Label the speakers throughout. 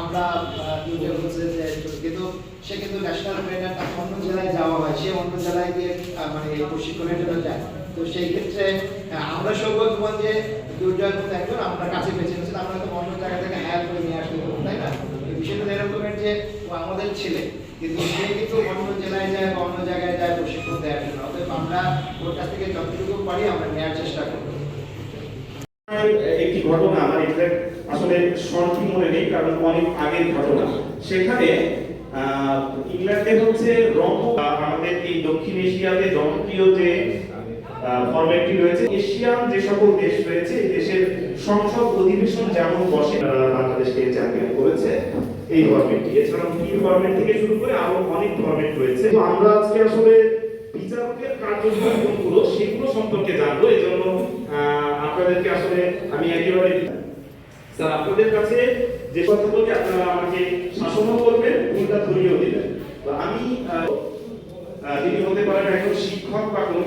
Speaker 1: আমরা ইউনিয়ন হচ্ছে যে কিন্তু সে কিন্তু ন্যাশনাল ট্রেনার অন্য জেলায় যাওয়া হয়, সে অন্য জেলায় গিয়ে মানে প্রশিক্ষণের জন্য যায়। তো সেই ক্ষেত্রে আমরা সৌভাগ্যবান যে দুর্জয় মতো একজন আমরা কাছে পেয়েছি। আমরা তো অন্য জায়গা থেকে হায়ার করে নিয়ে আসতে পারব, তাই না? বিষয়টা এরকমের যে ও আমাদের ছেলে, কিন্তু সে কিন্তু অন্য জেলায় যায় বা অন্য জায়গায় যায় প্রশিক্ষণ দেওয়ার জন্য। অতএব আমরা ওর কাছ থেকে যতটুকু পারি আমরা নেওয়ার চেষ্টা করব।
Speaker 2: একটি ঘটনা আমার এক্সাক্ট আসলে সঠিক মনে নেই, কারণ অনেক আগের ঘটনা। সেখানে ইংল্যান্ডে হচ্ছে রম্ব আমাদের এই দক্ষিণ এশিয়াতে জনপ্রিয় যে ফরম্যাটটি রয়েছে এশিয়ান যে সকল দেশ রয়েছে দেশের সংসদ অধিবেশন যেমন বসে বাংলাদেশকে চ্যাম্পিয়ন করেছে, এই ফরম্যাটটি এছাড়াও তিন ফরম্যাট থেকে শুরু করে আরও অনেক ফরম্যাট রয়েছে। তো আমরা আজকে আসলে বিচারকের কার্যক্রম কোনগুলো, সেগুলো সম্পর্কে জানব। এই জন্য আপনাদেরকে আসলে আমি একেবারে স্যার আপনাদের কাছে যে কথাগুলোকে আপনারা আমাকে শাসনও করবেন উল্টা ধরিয়েও দিবেন। তো আমি যিনি হতে পারেন একজন শিক্ষক বা কোনো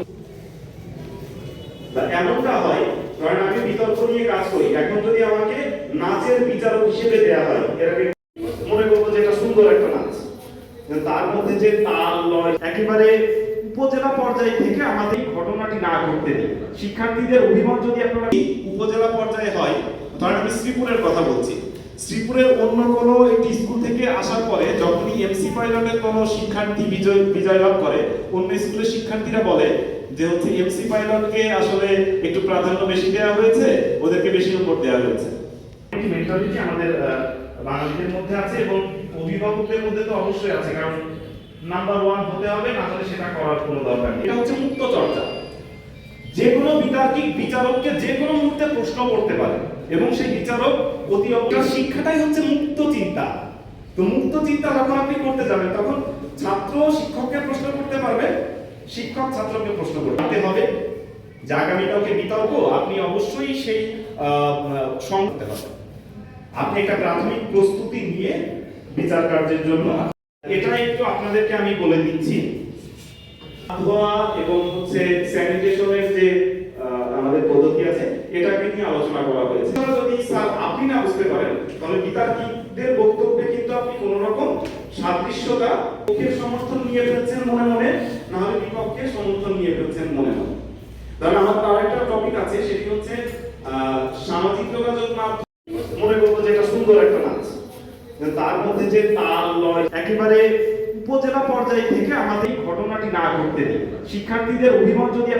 Speaker 2: এমনটা হয়, ধরেন আমি বিতর্ক নিয়ে কাজ করি, এখন যদি আমাকে নাচের বিচারক হিসেবে দেয়া হয় এটাকে মনে করব যে এটা সুন্দর একটা নাচ। তার মধ্যে যে তাল, লয়, একেবারে উপজেলা পর্যায় থেকে আমাদের ঘটনাটি না ঘটতে দিই। শিক্ষার্থীদের অভিমত যদি আপনারা উপজেলা পর্যায়ে হয় ধরেন আমি শ্রীপুরের কথা বলছি। শ্রীপুরের অন্য কোনো একটি স্কুল থেকে আসার পরে যখনই এমসি পাইলটের কোনো শিক্ষার্থী বিজয় বিজয় লাভ করে, অন্য স্কুলের শিক্ষার্থীরা বলে যে হচ্ছে এমসি পাইলটকে আসলে একটু প্রাধান্য বেশি দেওয়া হয়েছে, ওদেরকে বেশি নম্বর দেওয়া হয়েছে। মেন্টালিটি আমাদের বাঙালিদের মধ্যে আছে এবং অভিভাবকদের মধ্যে তো অবশ্যই আছে, কারণ নাম্বার ওয়ান হতে হবে, না হলে সেটা করার কোনো দরকার নেই। এটা হচ্ছে মুক্ত চর্চা। যে কোনো বিতার্কিক বিচারককে যে কোনো মুহূর্তে প্রশ্ন করতে পারে। এবং সেই বিচারক অতি শিক্ষাটাই হচ্ছে মুক্ত চিন্তা। তো মুক্ত চিন্তা যখন আপনি করতে যাবেন, তখন ছাত্র শিক্ষককে প্রশ্ন করতে পারবে, শিক্ষক ছাত্রকে প্রশ্ন করতে হবে। যে আগামীকালকে বিতর্ক, আপনি অবশ্যই সেই সংহতে হবে আপনি একটা প্রাথমিক প্রস্তুতি নিয়ে বিচার কার্যের জন্য এটা একটু আপনাদেরকে আমি বলে দিচ্ছি। আবহাওয়া এবং হচ্ছে স্যানিটেশনের যে আমাদের পদ্ধতি আছে, এটাকে নিয়ে আলোচনা করা হয়েছে। যদি স্যার আপনি না বুঝতে পারেন, তাহলে বিতার্কিকদের বক্তব্যে কিন্তু আপনি কোন রকম সাদৃশ্যতা পক্ষের সমর্থন নিয়ে ফেলছেন মনে মনে না হলে বিপক্ষের সমর্থন নিয়ে ফেলছেন মনে মনে। তাহলে আমার তার একটা টপিক আছে, সেটি হচ্ছে সামাজিক যোগাযোগ মাধ্যম। মনে করব যে এটা সুন্দর একটা নাচ তার মধ্যে যে তাল, লয়, একেবারে উপজেলা পর্যায় থেকে আমাদের ঘটনাটি না ঘটতে দিই। শিক্ষার্থীদের অভিমত যদি